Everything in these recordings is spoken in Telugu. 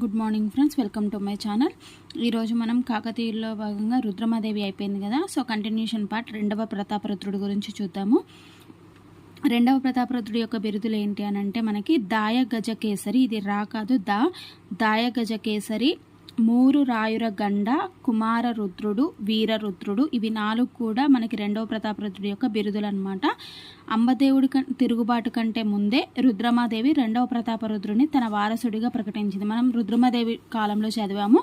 Good morning friends welcome to my channel. ఈరోజు మనం కాకతీయుల్లో భాగంగా రుద్రమాదేవి అయిపోయింది కదా సో కంటిన్యూషన్ పార్ట్ రెండవ ప్రతాపరుద్రుడి గురించి చూద్దాము. రెండవ ప్రతాపరుద్రుడి యొక్క బిరుదులు ఏంటి అని అంటే మనకి దాయ గజకేసరి ఇది రా కాదు దా దాయ గజకేసరి మూరు రాయుర గండ కుమార రుద్రుడు వీరరుద్రుడు ఇవి నాలుగు కూడా మనకి రెండవ ప్రతాపరుద్రుడి యొక్క బిరుదులు అనమాట అంబదేవుడి తిరుగుబాటు కంటే ముందే రుద్రమాదేవి రెండవ ప్రతాపరుద్రుని తన వారసుడిగా ప్రకటించింది. మనం రుద్రమాదేవి కాలంలో చదివాము.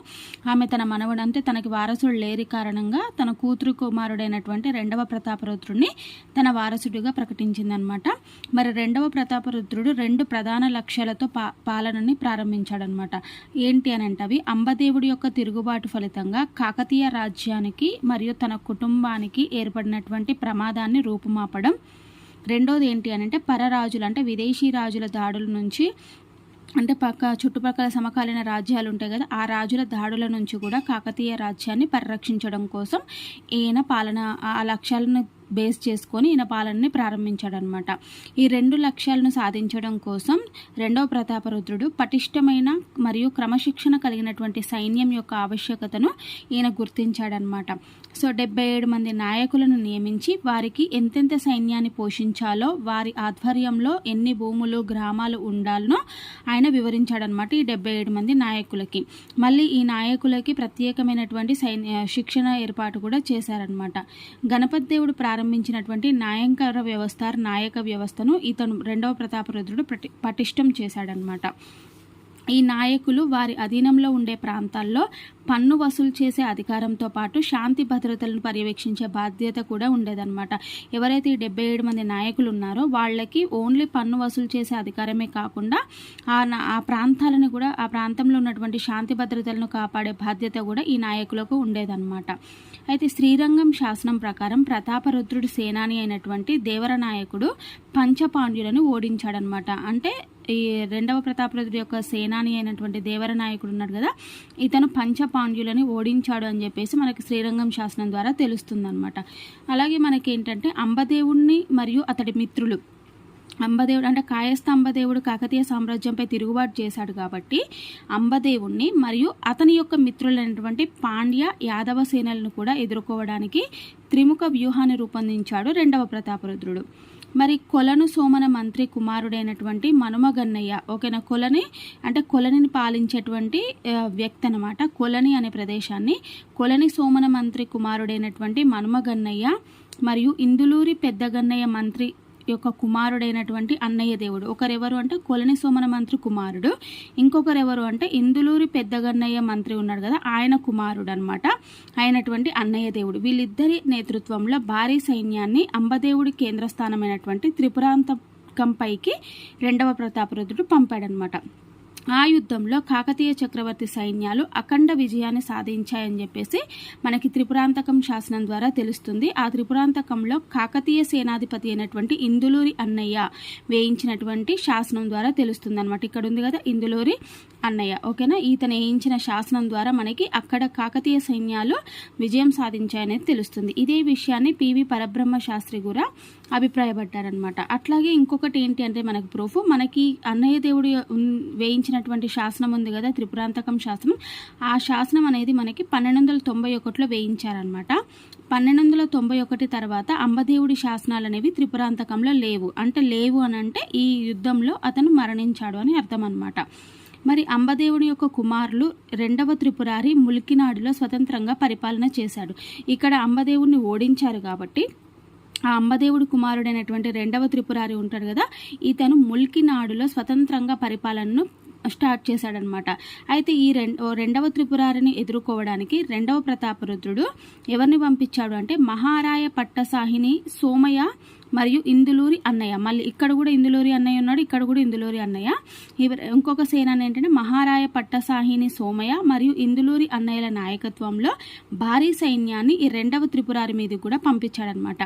ఆమె తన మనవడు అంటే తనకి వారసుడు లేరి కారణంగా తన కూతురు కుమారుడైనటువంటి రెండవ ప్రతాపరుద్రుని తన వారసుడిగా ప్రకటించింది అనమాట మరి రెండవ ప్రతాపరుద్రుడు రెండు ప్రధాన లక్ష్యాలతో పా పాలనని ప్రారంభించాడనమాట. ఏంటి అని అంటే అవి అంబదేవుడి యొక్క తిరుగుబాటు ఫలితంగా కాకతీయ రాజ్యానికి మరియు తన కుటుంబానికి ఏర్పడినటువంటి ప్రమాదాన్ని రూపుమాపడం రెండోది ఏంటి అని అంటే పరరాజులు అంటే విదేశీ రాజుల దాడుల నుంచి అంటే పక్క చుట్టుపక్కల సమకాలీన రాజ్యాలు ఉంటాయి కదా ఆ రాజుల దాడుల నుంచి కూడా కాకతీయ రాజ్యాన్ని పరిరక్షించడం కోసం ఈయన పాలన ఆ లక్ష్యాలను బేస్ చేసుకొని ఈయన పాలనని ప్రారంభించాడనమాట. ఈ రెండు లక్ష్యాలను సాధించడం కోసం రెండవ ప్రతాపరుద్రుడు పటిష్టమైన మరియు క్రమశిక్షణ కలిగినటువంటి సైన్యం యొక్క ఆవశ్యకతను ఈయన గుర్తించాడనమాట. సో డెబ్బై ఏడు మంది నాయకులను నియమించి వారికి ఎంతెంత సైన్యాన్ని పోషించాలో వారి ఆధ్వర్యంలో ఎన్ని భూములు గ్రామాలు ఉండాలనో ఆయన వివరించాడనమాట ఈ డెబ్బై ఏడు మంది నాయకులకి. మళ్ళీ ఈ నాయకులకి ప్రత్యేకమైనటువంటి సైన్య శిక్షణ ఏర్పాటు కూడా చేశారనమాట. గణపతి దేవుడు ప్రారంభించినటువంటి నాయంకర వ్యవస్థ నాయక వ్యవస్థను ఇతను రెండవ ప్రతాపరుద్రుడు పటిష్టం చేశాడనమాట ఈ నాయకులు వారి అధీనంలో ఉండే ప్రాంతాల్లో పన్ను వసూలు చేసే అధికారంతో పాటు శాంతి భద్రతలను పర్యవేక్షించే బాధ్యత కూడా ఉండేదన్నమాట. ఎవరైతే ఈ డెబ్బై ఏడు మంది నాయకులు ఉన్నారో వాళ్ళకి ఓన్లీ పన్ను వసూలు చేసే అధికారమే కాకుండా ఆ ఆ ప్రాంతాలను కూడా ఆ ప్రాంతంలో ఉన్నటువంటి శాంతి భద్రతలను కాపాడే బాధ్యత కూడా ఈ నాయకులకు ఉండేదన్నమాట. అయితే శ్రీరంగం శాసనం ప్రకారం ప్రతాపరుద్రుడు సేనాని అయినటువంటి దేవర నాయకుడు పంచపాండ్యులను ఓడించాడనమాట అంటే ఈ రెండవ ప్రతాపరుద్రుడి యొక్క సేనాని అయినటువంటి దేవర నాయకుడు ఉన్నాడు కదా ఇతను పాండ్యులని ఓడించాడు అని చెప్పేసి మనకి శ్రీరంగం శాసనం ద్వారా తెలుస్తుందన్నమాట. అలాగే మనకి ఏంటంటే అంబదేవుణ్ణి మరియు అతడి మిత్రులు. అంబదేవుడు అంటే కాయస్థ అంబదేవుడు కాకతీయ సామ్రాజ్యంపై తిరుగుబాటు చేశాడు కాబట్టి అంబదేవుణ్ణి మరియు అతని యొక్క మిత్రులైనటువంటి పాండ్య యాదవ సేనలను కూడా ఎదుర్కోవడానికి త్రిముఖ వ్యూహాన్ని రూపొందించాడు రెండవ ప్రతాపరుద్రుడు. మరి కొలను సోమన మంత్రి కుమారుడైనటువంటి మనుమగన్నయ్య ఓకేనా? కొలని అంటే కొలనిని పాలించేటువంటి వ్యక్తి అనమాట కొలని అనే ప్రదేశాన్ని కొలని సోమన మంత్రి కుమారుడైనటువంటి మనుమగన్నయ్య మరియు ఇందులూరి పెద్దగన్నయ్య మంత్రి యొక్క కుమారుడైనటువంటి అన్నయ్య దేవుడు. ఒకరెవరు అంటే కొలని సోమన మంత్రి కుమారుడు. ఇంకొకరెవరు అంటే ఇందులూరి పెద్దగన్నయ్య మంత్రి ఉన్నాడు కదా ఆయన కుమారుడు అనమాట అయినటువంటి అన్నయ్య దేవుడు. వీళ్ళిద్దరి నేతృత్వంలో భారీ సైన్యాన్ని అంబదేవుడి కేంద్రస్థానమైనటువంటి త్రిపురాంతకంపైకి రెండవ ప్రతాపరుద్రుడు పంపాడనమాట ఆ యుద్ధంలో కాకతీయ చక్రవర్తి సైన్యాలు అఖండ విజయాన్ని సాధించాయని చెప్పేసి మనకి త్రిపురాంతకం శాసనం ద్వారా తెలుస్తుంది. ఆ త్రిపురాంతకంలో కాకతీయ సేనాధిపతి అయినటువంటి ఇందులూరి అన్నయ్య వేయించినటువంటి శాసనం ద్వారా తెలుస్తుంది అనమాట ఇక్కడ ఉంది కదా ఇందులూరి అన్నయ్య ఓకేనా? ఈతను వేయించిన శాసనం ద్వారా మనకి అక్కడ కాకతీయ సైన్యాలు విజయం సాధించాయనేది తెలుస్తుంది. ఇదే విషయాన్ని పివి పరబ్రహ్మ శాస్త్రి కూడా అభిప్రాయపడ్డారనమాట అట్లాగే ఇంకొకటి ఏంటి అంటే మనకు ప్రూఫ్ మనకి అన్నయ్య దేవుడు వేయించినటువంటి శాసనం ఉంది కదా త్రిపురాంతకం శాసనం. ఆ శాసనం అనేది మనకి పన్నెండు వందల తొంభై ఒకటిలో వేయించారనమాట పన్నెండు వందల తొంభై ఒకటి తర్వాత అంబదేవుడి శాసనాలు అనేవి త్రిపురాంతకంలో లేవు. అంటే లేవు అని అంటే ఈ యుద్ధంలో అతను మరణించాడు అని అర్థం అనమాట మరి అంబదేవుడి యొక్క కుమారులు రెండవ త్రిపురారి ములికినాడులో స్వతంత్రంగా పరిపాలన చేశాడు. ఇక్కడ అంబదేవుడిని ఓడించారు కాబట్టి ఆ అంబదేవుడు కుమారుడైనటువంటి రెండవ త్రిపురారి ఉంటాడు కదా ఇతను ముల్కినాడులో స్వతంత్రంగా పరిపాలనను స్టార్ట్ చేశాడనమాట. అయితే ఈ రెండవ త్రిపురారిని ఎదుర్కోవడానికి రెండవ ప్రతాపరుద్రుడు ఎవరిని పంపించాడు అంటే మహారాయ పట్టసాహిని సోమయ్య మరియు ఇందులూరి అన్నయ్య. మళ్ళీ ఇక్కడ కూడా ఇందులూరి అన్నయ్య ఉన్నాడు ఇక్కడ కూడా ఇందులూరి అన్నయ్య. ఇంకొక సేనని ఏంటంటే మహారాయ పట్టసాహిని సోమయ్య మరియు ఇందులూరి అన్నయ్యల నాయకత్వంలో భారీ సైన్యాన్ని ఈ రెండవ త్రిపురారి మీద కూడా పంపించాడనమాట.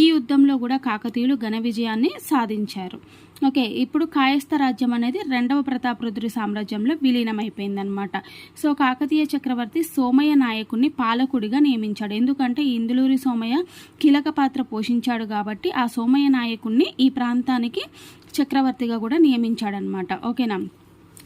ఈ యుద్ధంలో కూడా కాకతీయులు ఘన విజయాన్ని సాధించారు. ఓకే ఇప్పుడు కాయస్థ రాజ్యం అనేది రెండవ ప్రతాపరుద్రి సామ్రాజ్యంలో విలీనమైపోయిందనమాట సో కాకతీయ చక్రవర్తి సోమయ్య నాయకుడిని పాలకుడిగా నియమించాడు. ఎందుకంటే ఇందులూరి సోమయ్య కీలక పాత్ర పోషించాడు కాబట్టి ఆ సోమయ్య నాయకుడిని ఈ ప్రాంతానికి చక్రవర్తిగా కూడా నియమించాడనమాట ఓకేనా?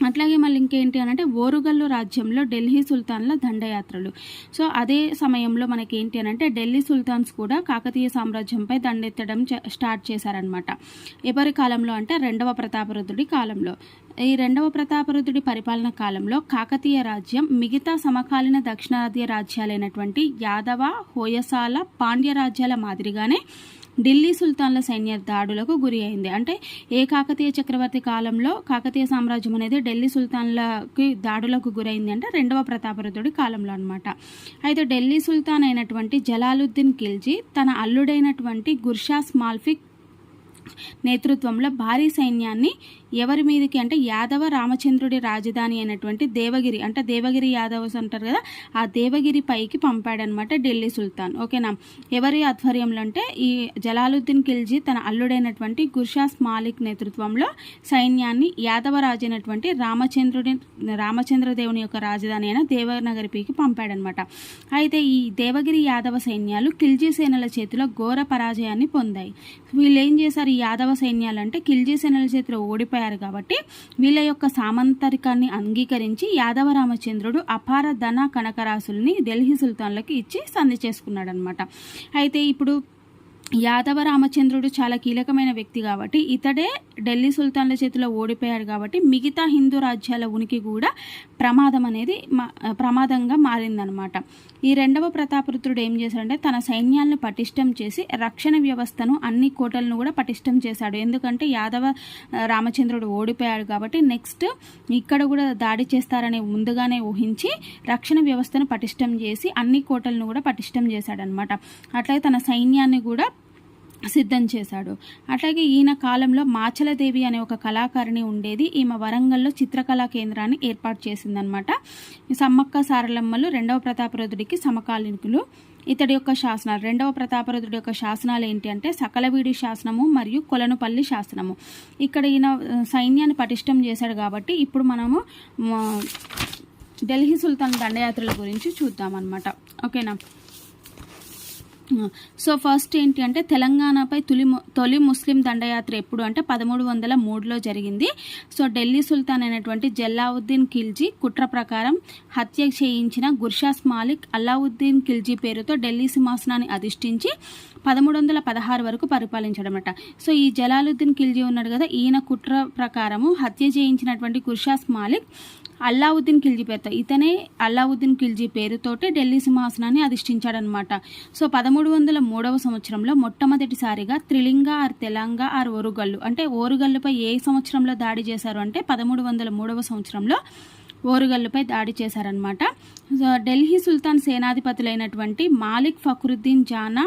అట్లాగే మళ్ళీ ఇంకేంటి అని అంటే ఓరుగల్లు రాజ్యంలో ఢిల్లీ సుల్తాన్ల దండయాత్రలు. సో అదే సమయంలో మనకి ఏంటి అని అంటే ఢిల్లీ సుల్తాన్స్ కూడా కాకతీయ సామ్రాజ్యంపై దండెత్తడం స్టార్ట్ చేశారనమాట ఎవరి కాలంలో అంటే రెండవ ప్రతాపరుద్రుడి కాలంలో. ఈ రెండవ ప్రతాపరుద్రుడి పరిపాలన కాలంలో కాకతీయ రాజ్యం మిగతా సమకాలీన దక్షిణాది రాజ్యాలైనటువంటి యాదవ హోయసాల పాండ్య రాజ్యాల మాదిరిగానే ఢిల్లీ సుల్తాన్ల సైన్య దాడులకు గురి అయింది. అంటే ఏ కాకతీయ చక్రవర్తి కాలంలో కాకతీయ సామ్రాజ్యం అనేది ఢిల్లీ సుల్తాన్లకి దాడులకు గురైంది అంటే రెండవ ప్రతాపరుతుడి కాలంలో అనమాట అయితే ఢిల్లీ సుల్తాన్ అయినటువంటి జలాలుద్దీన్ ఖిల్జీ తన అల్లుడైనటువంటి గుర్షాస్ మాల్ఫిక్ నేతృత్వంలో భారీ సైన్యాన్ని ఎవరి మీదకి అంటే యాదవ రామచంద్రుడి రాజధాని అయినటువంటి దేవగిరి అంటే దేవగిరి యాదవ్స్ అంటారు కదా ఆ దేవగిరి పైకి పంపాడనమాట ఢిల్లీ సుల్తాన్. ఓకేనా? ఎవరి ఆధ్వర్యంలో అంటే ఈ జలాలుద్దీన్ ఖిల్జీ తన అల్లుడైనటువంటి గుర్షాస్ మాలిక్ నేతృత్వంలో సైన్యాన్ని యాదవ రాజు అయినటువంటి రామచంద్రుడి రామచంద్రదేవుని యొక్క రాజధాని అయిన దేవనగరి పైకి పంపాడనమాట. అయితే ఈ దేవగిరి యాదవ సైన్యాలు ఖిల్జీ సేనల చేతిలో ఘోర పరాజయాన్ని పొందాయి. వీళ్ళు ఏం చేశారు? ఈ యాదవ సైన్యాలు అంటే ఖిల్జీ సేనల చేతిలో ఓడిపోయి చనిపోయారు కాబట్టి వీళ్ళ యొక్క సామంతరికాన్ని అంగీకరించి యాదవ రామచంద్రుడు అపార ధన కనకరాశుల్ని ఢిల్లీ సుల్తాన్లకు ఇచ్చి సంధి చేసుకున్నాడనమాట అయితే ఇప్పుడు యాదవ రామచంద్రుడు చాలా కీలకమైన వ్యక్తి కాబట్టి ఇతడే ఢిల్లీ సుల్తాన్ల చేతిలో ఓడిపోయాడు కాబట్టి మిగతా హిందూ రాజ్యాల ఉనికి కూడా ప్రమాదం అనేది ప్రమాదంగా మారిందనమాట ఈ రెండవ ప్రతాపరుద్రుడు ఏం చేశాడంటే తన సైన్యాలను పటిష్టం చేసి రక్షణ వ్యవస్థను అన్ని కోటలను కూడా పటిష్టం చేశాడు. ఎందుకంటే యాదవ రామచంద్రుడు ఓడిపోయాడు కాబట్టి నెక్స్ట్ ఇక్కడ కూడా దాడి చేస్తారని ముందుగానే ఊహించి రక్షణ వ్యవస్థను పటిష్టం చేసి అన్ని కోటలను కూడా పటిష్టం చేశాడనమాట అట్లాగే తన సైన్యాన్ని కూడా సిద్ధం చేశాడు. అట్లాగే ఈయన కాలంలో మాచలదేవి అనే ఒక కళాకారిణి ఉండేది. ఈమె వరంగల్లో చిత్రకళా కేంద్రాన్ని ఏర్పాటు చేసిందనమాట సమ్మక్క సారలమ్మలు రెండవ ప్రతాపరుదుడికి సమకాలీనుకులు ఇతడి యొక్క శాసనాలు రెండవ ప్రతాపరుదుడి యొక్క శాసనాలు ఏంటి అంటే సకలవీడి శాసనము మరియు కొలనుపల్లి శాసనము. ఇక్కడ ఈయన సైన్యాన్ని పటిష్టం చేశాడు కాబట్టి ఇప్పుడు మనము ఢిల్లీ సుల్తాన్ దండయాత్రల గురించి చూద్దామన్నమాట. ఓకేనా? సో ఫస్ట్ ఏంటి అంటే తెలంగాణపై తొలి తొలి ముస్లిం దండయాత్ర ఎప్పుడు అంటే పదమూడు వందల మూడులో జరిగింది. సో ఢిల్లీ సుల్తాన్ అయినటువంటి జల్లావుద్దీన్ ఖిల్జీ కుట్ర ప్రకారం హత్య చేయించిన గుర్షాస్ మాలిక్ అల్లావుద్దీన్ ఖిల్జీ పేరుతో ఢిల్లీ సింహాసనాన్ని అధిష్ఠించి పదమూడు వందల పదహారు వరకు పరిపాలించడమట. సో ఈ జలాలుద్దీన్ ఖిల్జీ ఉన్నాడు కదా ఈయన కుట్ర ప్రకారము హత్య చేయించినటువంటి గుర్షాస్ మాలిక్ అల్లావుద్దీన్ ఖిల్జీ పేరుతో ఇతనే అల్లావుద్దీన్ ఖిల్జీ పేరుతోటి ఢిల్లీ సింహాసనాన్ని అధిష్ఠించాడనమాట సో పదమూడు వందల మూడవ సంవత్సరంలో మొట్టమొదటిసారిగా త్రిలింగ ఆర్ తెలంగ ఆర్ ఓరుగల్లు అంటే ఓరుగల్లుపై ఏ సంవత్సరంలో దాడి చేశారు అంటే పదమూడు వందల మూడవ సంవత్సరంలో ఓరుగల్లుపై దాడి చేశారనమాట ఢిల్లీ సుల్తాన్ సేనాధిపతులైనటువంటి మాలిక్ ఫక్రుద్దీన్ జానా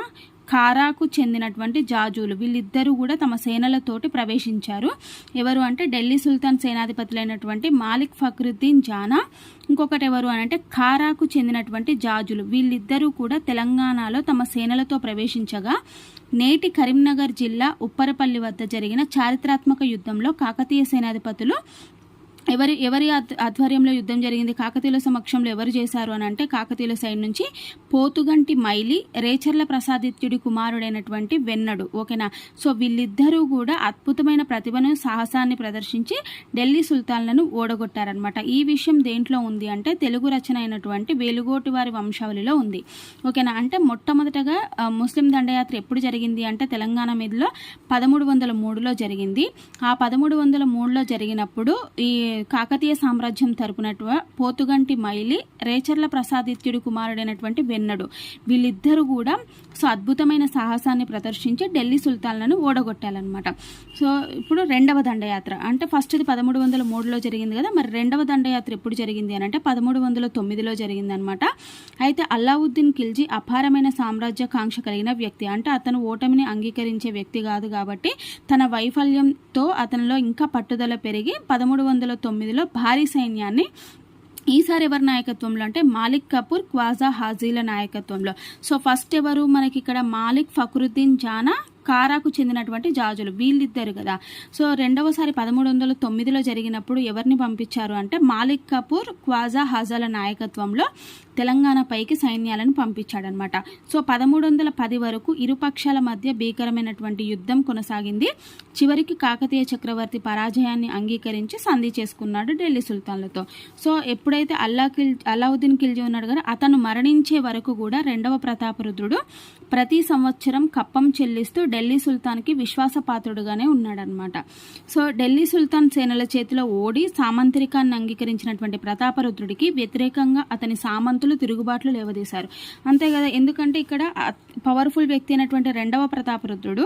కారాకు చెందినటువంటి జాజులు. వీళ్ళిద్దరూ కూడా తమ సేనలతోటి ప్రవేశించారు. ఎవరు అంటే ఢిల్లీ సుల్తాన్ సేనాధిపతులైనటువంటి మాలిక్ ఫక్రుద్దీన్ జానా. ఇంకొకటి ఎవరు అని అంటే కారాకు చెందినటువంటి జాజులు. వీళ్ళిద్దరూ కూడా తెలంగాణలో తమ సేనలతో ప్రవేశించగా నేటి కరీంనగర్ జిల్లా ఉప్పరపల్లి వద్ద జరిగిన చారిత్రాత్మక యుద్ధంలో కాకతీయ సేనాధిపతులు ఎవరి ఎవరి ఆధ్వర్యంలో యుద్ధం జరిగింది కాకతీయుల సమక్షంలో ఎవరు చేశారు అని అంటే కాకతీయుల సైడ్ నుంచి పోతుగంటి మైలి రేచర్ల ప్రసాదిత్యుడి కుమారుడైనటువంటి వెన్నడు. ఓకేనా? సో వీళ్ళిద్దరూ కూడా అద్భుతమైన ప్రతిభను సాహసాన్ని ప్రదర్శించి ఢిల్లీ సుల్తాన్లను ఓడగొట్టారనమాట ఈ విషయం దేంట్లో ఉంది అంటే తెలుగు రచన అయినటువంటి వేలుగోటి వారి వంశావళిలో ఉంది. ఓకేనా? అంటే మొట్టమొదటగా ముస్లిం దండయాత్ర ఎప్పుడు జరిగింది అంటే తెలంగాణ మీదలో పదమూడు వందల మూడులో జరిగింది. ఆ పదమూడు వందల మూడులో జరిగినప్పుడు ఈ కాకతీయ సామ్రాజ్యం తరపునటు పోతుగంటి మైలి రేచర్ల ప్రసాదిత్యుడి కుమారుడైనటువంటి వెన్నడు. వీళ్ళిద్దరూ కూడా సో అద్భుతమైన సాహసాన్ని ప్రదర్శించి ఢిల్లీ సుల్తాన్లను ఓడగొట్టాలన్నమాట. సో ఇప్పుడు రెండవ దండయాత్ర. అంటే ఫస్ట్ది పదమూడు వందల మూడులో జరిగింది కదా మరి రెండవ దండయాత్ర ఎప్పుడు జరిగింది అని అంటే పదమూడు వందల తొమ్మిదిలో జరిగింది అనమాట అయితే అల్లావుద్దీన్ ఖిల్జీ అపారమైన సామ్రాజ్య కాంక్ష కలిగిన వ్యక్తి. అంటే అతను ఓటమిని అంగీకరించే వ్యక్తి కాదు కాబట్టి తన వైఫల్యంతో అతనిలో ఇంకా పట్టుదల పెరిగి పదమూడు వందల తొమ్మిదిలో భారీ సైన్యాన్ని ఈసారి ఎవరి నాయకత్వంలో అంటే మాలిక్ కపూర్ క్వాజా హాజీల నాయకత్వంలో. సో ఫస్ట్ ఎవరు? మనకి ఇక్కడ మాలిక్ ఫక్రుద్దీన్ జానా కారాకు చెందినటువంటి జాజులు. వీళ్ళిద్దరు కదా. సో రెండవసారి పదమూడు వందల తొమ్మిదిలో జరిగినప్పుడు ఎవరిని పంపించారు అంటే మాలిక్ కపూర్ క్వాజా హజాల నాయకత్వంలో తెలంగాణ పైకి సైన్యాలను పంపించాడనమాట. సో పదమూడు వందల పది వరకు ఇరుపక్షాల మధ్య భీకరమైనటువంటి యుద్ధం కొనసాగింది. చివరికి కాకతీయ చక్రవర్తి పరాజయాన్ని అంగీకరించి సంధి చేసుకున్నాడు ఢిల్లీ సుల్తాన్లతో. సో ఎప్పుడైతే అల్లా కిల్ అలావుద్దీన్ ఖిల్జీ ఉన్నాడు కదా అతను మరణించే వరకు కూడా రెండవ ప్రతాపరుద్రుడు ప్రతి సంవత్సరం కప్పం చెల్లిస్తూ ఢిల్లీ సుల్తాన్కి విశ్వాసపాత్రుడుగానే ఉన్నాడనమాట. సో ఢిల్లీ సుల్తాన్ సేనల చేతిలో ఓడి సామంత్రికాన్ని అంగీకరించినటువంటి ప్రతాపరుద్రుడికి వ్యతిరేకంగా అతని సామంతులు తిరుగుబాట్లు లేవదీశారు. అంతే కదా ఎందుకంటే ఇక్కడ పవర్ఫుల్ వ్యక్తి అయినటువంటి రెండవ ప్రతాపరుద్రుడు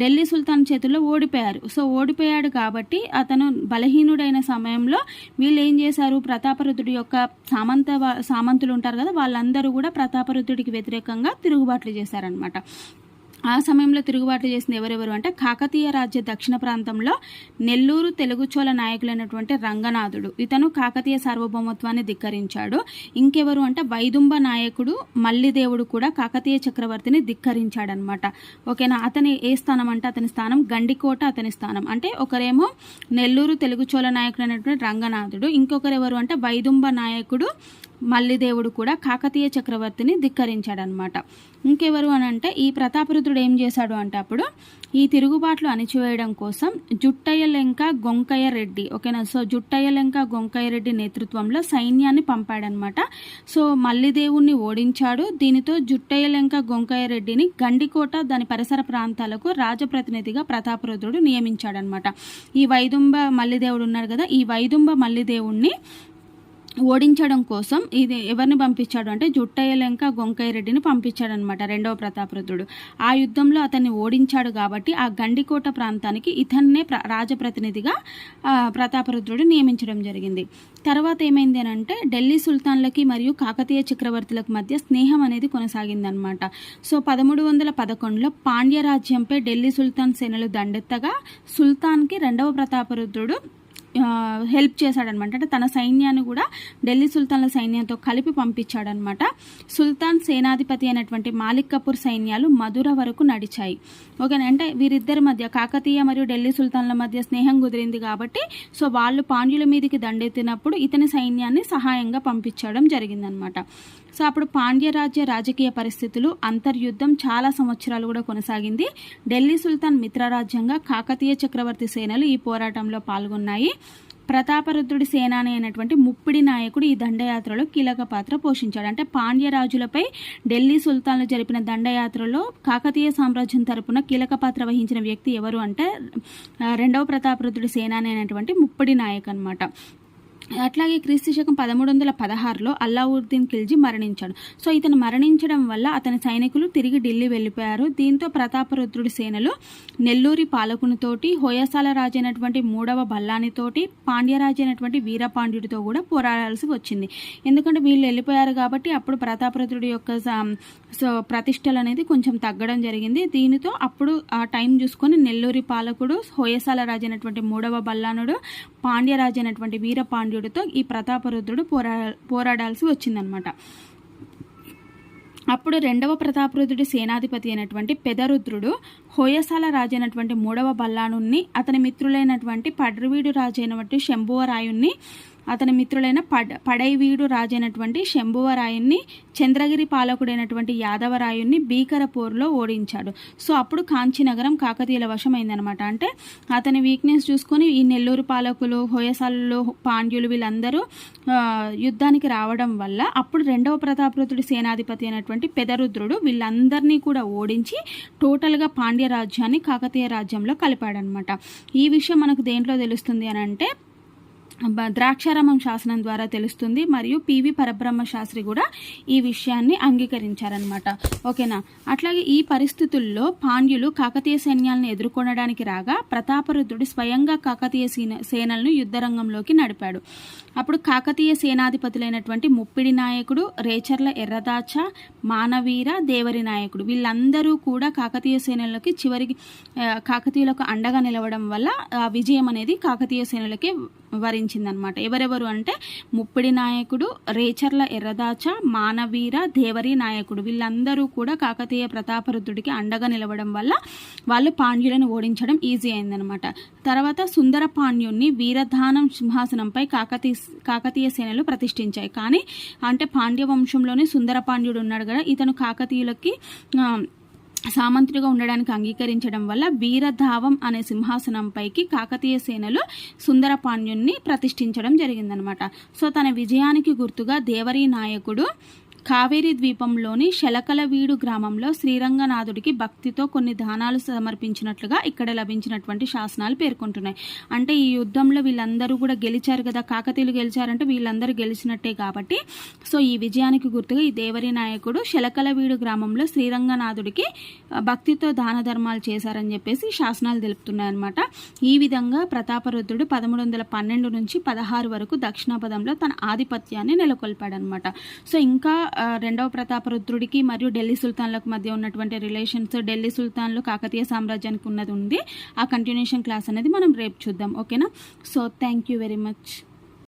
ఢిల్లీ సుల్తాన్ చేతుల్లో ఓడిపోయారు. సో ఓడిపోయాడు కాబట్టి అతను బలహీనుడైన సమయంలో వీళ్ళు ఏం చేశారు? ప్రతాపరుద్రుడి యొక్క సామంత సామంతులు ఉంటారు కదా వాళ్ళందరూ కూడా ప్రతాపరుద్రుడికి వ్యతిరేకంగా తిరుగుబాట్లు చేశారనమాట ఆ సమయంలో తిరుగుబాటు చేసింది ఎవరెవరు అంటే కాకతీయ రాజ్య దక్షిణ ప్రాంతంలో నెల్లూరు తెలుగు చోళ నాయకులైనటువంటి రంగనాథుడు. ఇతను కాకతీయ సార్వభౌమత్వాన్ని ధిక్కరించాడు. ఇంకెవరు అంటే వైదుంబ నాయకుడు మల్లిదేవుడు కూడా కాకతీయ చక్రవర్తిని ధిక్కరించాడనమాట ఓకేనా? అతని ఏ స్థానం అంటే అతని స్థానం గండికోట అతని స్థానం. అంటే ఒకరేమో నెల్లూరు తెలుగు చోళ రంగనాథుడు ఇంకొకరు ఎవరు అంటే వైదుంబ నాయకుడు మల్లిదేవుడు కూడా కాకతీయ చక్రవర్తిని ధిక్కరించాడనమాట. ఇంకెవరు అని అంటే ఈ ప్రతాపరుద్రుడు ఏం చేశాడు అంటే అప్పుడు ఈ తిరుగుబాట్లు అణిచివేయడం కోసం జుట్టయ్య లెంక గొంకయ్య రెడ్డి ఓకేనా? సో జుట్టయ్య లెంక గొంకయ్య రెడ్డి నేతృత్వంలో సైన్యాన్ని పంపాడనమాట. సో మల్లిదేవుణ్ణి ఓడించాడు. దీనితో జుట్టయ్య లెంక గొంకయ్య రెడ్డిని గండికోట దాని పరిసర ప్రాంతాలకు రాజప్రతినిధిగా ప్రతాపరుద్రుడు నియమించాడనమాట. ఈ వైదుంబ మల్లిదేవుడు ఉన్నాడు కదా ఈ వైదుంబ మల్లిదేవుణ్ణి ఓడించడం కోసం ఇది ఎవరిని పంపించాడు అంటే జుట్టయ్యలంక గొంకయ్య రెడ్డిని పంపించాడనమాట రెండవ ప్రతాపరుద్రుడు. ఆ యుద్ధంలో అతన్ని ఓడించాడు కాబట్టి ఆ గండికోట ప్రాంతానికి ఇతన్నే ప్ర రాజప్రతినిధిగా ప్రతాపరుద్రుడు నియమించడం జరిగింది. తర్వాత ఏమైంది అని అంటే ఢిల్లీ సుల్తాన్లకి మరియు కాకతీయ చక్రవర్తులకు మధ్య స్నేహం అనేది కొనసాగిందనమాట సో పదమూడు వందల పదకొండులో పాండ్య రాజ్యంపై ఢిల్లీ సుల్తాన్ సేనలు దండెత్తగా సుల్తాన్కి రెండవ ప్రతాపరుద్రుడు హెల్ప్ చేశాడనమాట. అంటే తన సైన్యాన్ని కూడా ఢిల్లీ సుల్తాన్ల సైన్యంతో కలిపి పంపించాడనమాట. సుల్తాన్ సేనాధిపతి అయినటువంటి మాలిక్ కపూర్ సైన్యాలు మధుర వరకు నడిచాయి. ఓకేనా? అంటే వీరిద్దరి మధ్య కాకతీయ మరియు ఢిల్లీ సుల్తాన్ల మధ్య స్నేహం కుదిరింది కాబట్టి సో వాళ్ళు పాండ్యుల మీదకి దండెత్తినప్పుడు ఇతని సైన్యాన్ని సహాయంగా పంపించడం జరిగిందనమాట. సో అప్పుడు పాండ్యరాజ్య రాజకీయ పరిస్థితులు అంతర్యుద్ధం చాలా సంవత్సరాలు కూడా కొనసాగింది. ఢిల్లీ సుల్తాన్ మిత్రరాజ్యంగా కాకతీయ చక్రవర్తి సేనలు ఈ పోరాటంలో పాల్గొన్నాయి. ప్రతాపరుద్రుడి సేనాని అయినటువంటి ముప్పిడి నాయకుడు ఈ దండయాత్రలో కీలక పాత్ర పోషించాడు. అంటే పాండ్యరాజులపై ఢిల్లీ సుల్తాన్లు జరిపిన దండయాత్రలో కాకతీయ సామ్రాజ్యం తరపున కీలక పాత్ర వహించిన వ్యక్తి ఎవరు అంటే రెండవ ప్రతాపరుద్రుడి సేనాని అయినటువంటి ముప్పిడి నాయక్ అనమాట అట్లాగే క్రీస్తు శకం పదమూడు వందల పదహారులో అల్లావుద్దీన్ ఖిల్జీ మరణించాడు. సో ఇతను మరణించడం వల్ల అతని సైనికులు తిరిగి ఢిల్లీ వెళ్ళిపోయారు. దీంతో ప్రతాపరుద్రుడి సేనలు నెల్లూరి పాలకునితోటి హోయసాల రాజు అయినటువంటి మూడవ బల్లానితోటి పాండ్యరాజు అయినటువంటి వీరపాండ్యుడితో కూడా పోరాడాల్సి వచ్చింది. ఎందుకంటే వీళ్ళు వెళ్ళిపోయారు కాబట్టి అప్పుడు ప్రతాపరుద్రుడి యొక్క సో ప్రతిష్టలు అనేది కొంచెం తగ్గడం జరిగింది. దీనితో అప్పుడు ఆ టైం చూసుకొని నెల్లూరి పాలకుడు హోయసాల రాజు అయినటువంటి మూడవ బల్లానుడు పాండ్యరాజు అయినటువంటి సూర్యుడితో ఈ ప్రతాపరుద్రుడు పోరా పోరాడాల్సి వచ్చిందనమాట అప్పుడు రెండవ ప్రతాపరుద్రుడి సేనాధిపతి అయినటువంటి పెదరుద్రుడు హోయసాల రాజైనటువంటి మూడవ బల్లానుని అతని మిత్రులైనటువంటి పడ్రవీడు రాజైనటువంటి శంభువరాయుణ్ణి అతని మిత్రులైన పడ పడైవీడు రాజైనటువంటి శంభువరాయుణ్ణి చంద్రగిరి పాలకుడైనటువంటి యాదవరాయుణ్ణి భీకరపూర్లో ఓడించాడు. సో అప్పుడు కాంచీనగరం కాకతీయుల వశమైందనమాట అంటే అతని వీక్నెస్ చూసుకొని ఈ నెల్లూరు పాలకులు హోయసాలు పాండ్యులు వీళ్ళందరూ యుద్ధానికి రావడం వల్ల అప్పుడు రెండవ ప్రతాపరుతుడి సేనాధిపతి అయినటువంటి పెదరుద్రుడు వీళ్ళందరినీ కూడా ఓడించి టోటల్గా పాండ్య రాజ్యాన్ని కాకతీయ రాజ్యంలో కలిపాడనమాట ఈ విషయం మనకు దేంట్లో తెలుస్తుంది అని అంటే ద్రాక్షారామం శాసనం ద్వారా తెలుస్తుంది మరియు పివి పరబ్రహ్మ శాస్త్రి కూడా ఈ విషయాన్ని అంగీకరించారనమాట ఓకేనా? అట్లాగే ఈ పరిస్థితుల్లో పాండ్యులు కాకతీయ సైన్యాలను ఎదుర్కొనడానికి రాగా ప్రతాపరుద్రుడు స్వయంగా కాకతీయ సేనలను యుద్ధరంగంలోకి నడిపాడు. అప్పుడు కాకతీయ సేనాధిపతులైనటువంటి ముప్పిడి నాయకుడు రేచర్ల ఎర్రదాచ మానవీర దేవరి నాయకుడు. వీళ్ళందరూ కూడా కాకతీయ సేనలకి చివరికి కాకతీయులకు అండగా నిలవడం వల్ల ఆ విజయం అనేది కాకతీయ సేనలకి వరించిందనమాట ఎవరెవరు అంటే ముప్పిడి నాయకుడు రేచర్ల ఎర్రదాచ మానవీర దేవరి నాయకుడు. వీళ్ళందరూ కూడా కాకతీయ ప్రతాపరుద్రుడికి అండగా నిలవడం వల్ల వాళ్ళు పాండ్యులను ఓడించడం ఈజీ అయిందనమాట తర్వాత సుందర పాండ్యుణ్ణి వీరధానం సింహాసనంపై కాకతీయ కాకతీయ సేనలు ప్రతిష్ఠించాయి. కానీ అంటే పాండ్య వంశంలోనే సుందర పాండ్యుడు ఉన్నాడు కదా ఇతను కాకతీయులకి సామంత్రిగా సామంతుడిగా ఉండడానికి అంగీకరించడం వల్ల వీరధావం అనే సింహాసనంపైకి కాకతీయ సేనలు సుందర పాండ్యుణ్ణి ప్రతిష్ఠించడం జరిగిందనమాట. సో తన విజయానికి గుర్తుగా దేవరి నాయకుడు కావేరీ ద్వీపంలోని శలకలవీడు గ్రామంలో శ్రీరంగనాథుడికి భక్తితో కొన్ని దానాలు సమర్పించినట్లుగా ఇక్కడ లభించినటువంటి శాసనాలు పేర్కొంటున్నాయి. అంటే ఈ యుద్ధంలో వీళ్ళందరూ కూడా గెలిచారు కదా కాకతీయులు గెలిచారంటే వీళ్ళందరూ గెలిచినట్టే కాబట్టి. సో ఈ విజయానికి గుర్తుగా ఈ దేవరి నాయకుడు శలకలవీడు గ్రామంలో శ్రీరంగనాథుడికి భక్తితో దాన ధర్మాలు చేశారని చెప్పేసి శాసనాలు తెలుపుతున్నాయి అనమాట ఈ విధంగా ప్రతాపరుద్రుడు పదమూడు వందల పన్నెండు నుంచి పదహారు వరకు దక్షిణాపదంలో తన ఆధిపత్యాన్ని నెలకొల్పాడనమాట సో ఇంకా రెండవ ప్రతాపరుద్రుడికి మరియు ఢిల్లీ సుల్తాన్లకు మధ్య ఉన్నటువంటి రిలేషన్స్ ఢిల్లీ సుల్తాన్లు కాకతీయ సామ్రాజ్యానికి ఉన్నది ఉంది. ఆ కంటిన్యూషన్ క్లాస్ అనేది మనం రేపు చూద్దాం. ఓకేనా so thank you very much